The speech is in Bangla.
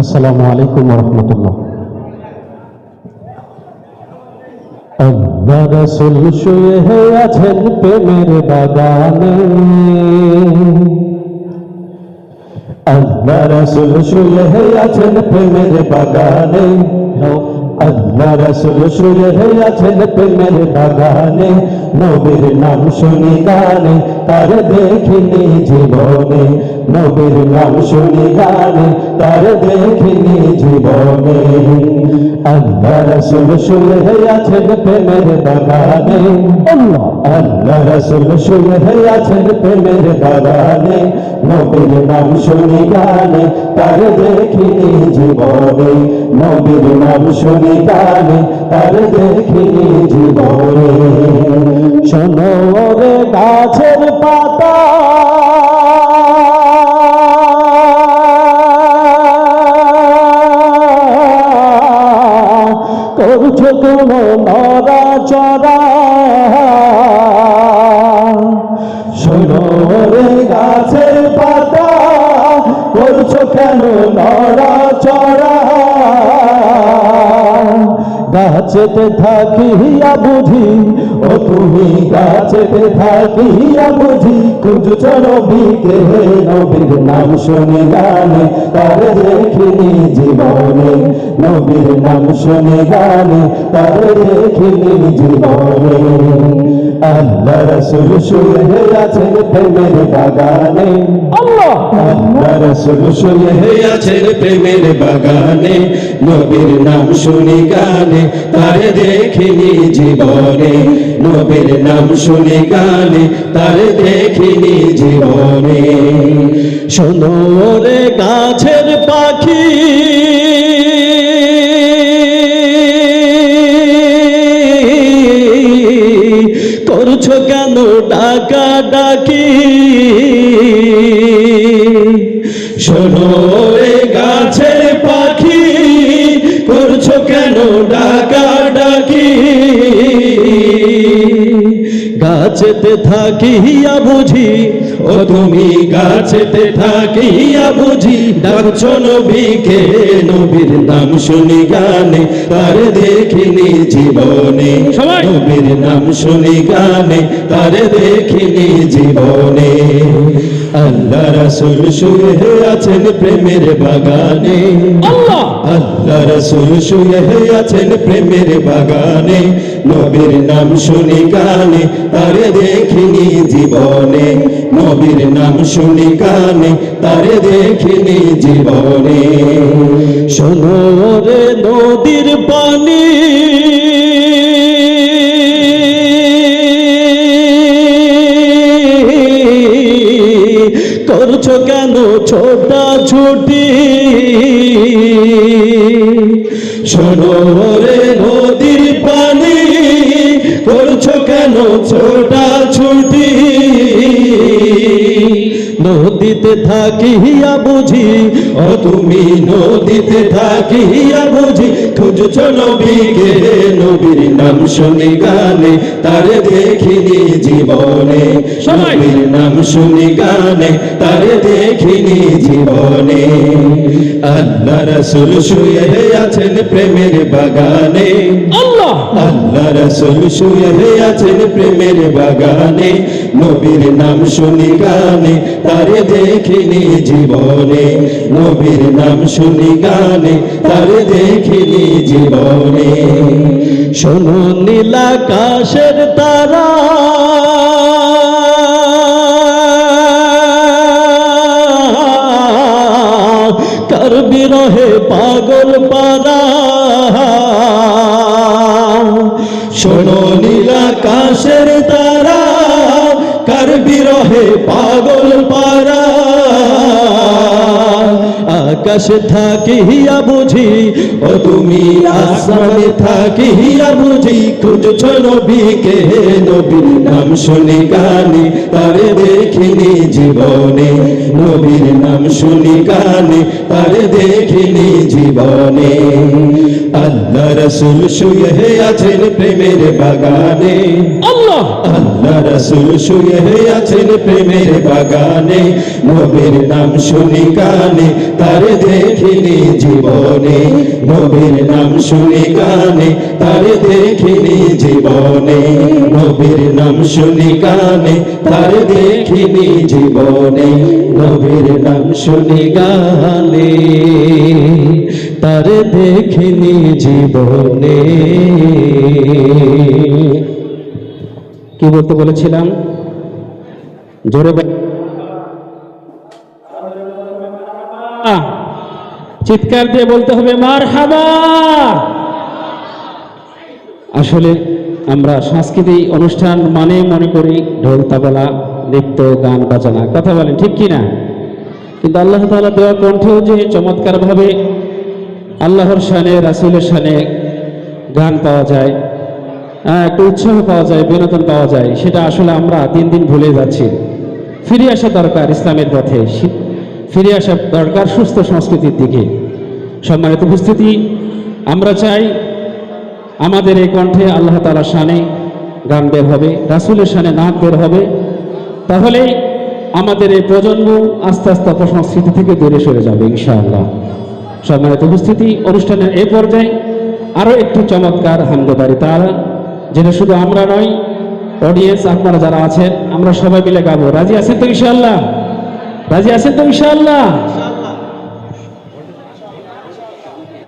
আসসালামু আলাইকুম রহমতুল্লাহ। আল্লাহ রসুল শুয়ে আছেন প্রেমের বাগানে। আল্লাহ রসুল শুয়ে আছেন প্রেমের বাগানে। আল্লাহ রসুল সুরে আছেন প্রেমের বাগানে, নবীর নাম শুনি গানে, তার দেখিনি জীবনে। নবীর নাম শুনি গানে, তার দেখিনি জীবনে। আল্লাহ রসুল শুয়ে আছেন প্রেমের বাগানে। আল্লাহ। রসুল শুয়ে আছেন প্রেমের বাগানে। নবীর নাম শুনি গানে তার দেখিনি জীবনে। নবীর নাম শুনি গানে তার দেখিনি জীবনে। শোনো নরা চরা শোনো রে গাছের পাতা করছ কেন নরা চড়া গাছেতে থাকিয়া বুঝি, ও তুমি গাছেতে থাকিয়া বুঝি, কুঞ্জু চলো বিকে নবীর নাম শুনে গানে তার দেখিনি জীবনে। নবীর নাম শুনে গানে তার দেখিনি জীবনে। আল্লাহ রসুল শুয়ে আছেন প্রেমের বাগানে। আল্লাহ। আল্লাহ রসুল শুয়ে আছেন প্রেমের বাগানে। নবীর নাম শুনি গানে তারে দেখিনি জীবনে। নবীর নাম শুনি গানে তারে দেখিনি জীবনে। শোনো রে গাছের পাখি ডাকা। শোনো রে গাছের পাখি করছ কেন ডাকা ডাকি? গাছেতে থাকিয়া বুঝি ও তুমি গাছেতে থাকিয়া বুঝি ডাকছো নবীকে নবীর নাম শুনি গানে? তার দেখিনি জীবনে। নবীর নাম শুনি গানে তার দেখিনি জীবনে। আল্লাহ রসুল শুয়ে আছেন প্রেমের বাগানে। আল্লাহ! আল্লাহ রসুল শুয়ে আছেন প্রেমের বাগানে। নবীর নাম শুনি গানে তারে দেখিনি জীবনে। নবীর নাম শুনি গানে তারে দেখিনি জীবনে। শোনো রে নদীর পানি কেন ছোটা ছুটি। শোনো রে নদীর পানি করছ কেন ছোটা? নদীতে থাকিয়া বুঝি ও তুমি নদীতে থাকিয়া বুঝি খুঁজছ নবীকে নবীর নাম শুনি গানে তারে দেখিনি জীবনে। নবীর নাম শুনি গানে তারে দেখিনি জীবনে। আল্লাহ রসুল শুয়ে আছেন প্রেমের বাগানে। আল্লাহ। আল্লাহ রসুল শুয়ে আছেন প্রেমের বাগানে। নবীর নাম শুনি গানে, তারে দেখিনি জীবনে। নবীর নাম শুনি গানে, তারে দেখিনি জীবনে। শোনো নীলাকাশের তারা। কার বিরহে পাগল পারা। আকাশে থাকিয়া বুঝি, ও তুমি আসমানে থাকিয়া বুঝি। খুঁজছ নবীকে নবীর নাম শুনি গানে, তারে দেখিনি জীবনে। নবীর নাম শুনি গানে, তারে দেখিনি জীবনে। আল্লাহ রসুল শুয়ে আছেন প্রেমের বাগানে। আল্লাহ। আল্লাহ রসুল শুয়ে আছেন প্রেমের বাগানে। নবীর নাম শুনি কানে তার দেখিনি জীবনে। জীবনে নবীর নাম শুনি কানে তার দেখিনি জীবনে। নবীর নাম শুনি কানে তার দেখিনি জীবনে। নবীর নাম শুনি গানে তার দেখিনি জীবনে। কি বলতে বলেছিলাম? জোরে চিৎকার দিয়ে বলতে হবে মার হাবা আসলে আমরা সাংস্কৃতিক অনুষ্ঠান মানে মনে করি ঢোল, তাবলা, নৃত্য, গান, বাজানা। কথা বলেন, ঠিক কি না কিন্তু আল্লাহ তালা দেওয়া কণ্ঠেও যে চমৎকারভাবে আল্লাহর শানে, রাসূলের শানে গান পাওয়া যায় একটা উৎসাহ পাওয়া যায়, বিনোদন পাওয়া যায়, সেটা আসলে আমরা দিন দিন ভুলে যাচ্ছি। ফিরে আসা দরকার ইসলামের পথে ফিরে আসা দরকার সুস্থ সংস্কৃতির দিকে। সম্মানিত উপস্থিতি, আমরা চাই আমাদের এই কণ্ঠে আল্লাহ তালা শানে গান বের হবে, রাসুলের শানে নাক বের হবে। তাহলে আমাদের এই প্রজন্ম আস্তে আস্তে অপসংস্কৃতি থেকে দূরে সরে যাবে, ইনশাআল্লাহ। সম্মানিত উপস্থিতি, অনুষ্ঠানের এ পর্যায়ে আরও একটু চমৎকার হামদোদারি তারা যেটা শুধু আমরা নয় অডিয়েন্স আপনারা যারা আছেন, আমরা সবাই মিলে গাবো। রাজি আছেন তো ইশাল্লাহ রাজি আছেন তো ইনশাআল্লাহ?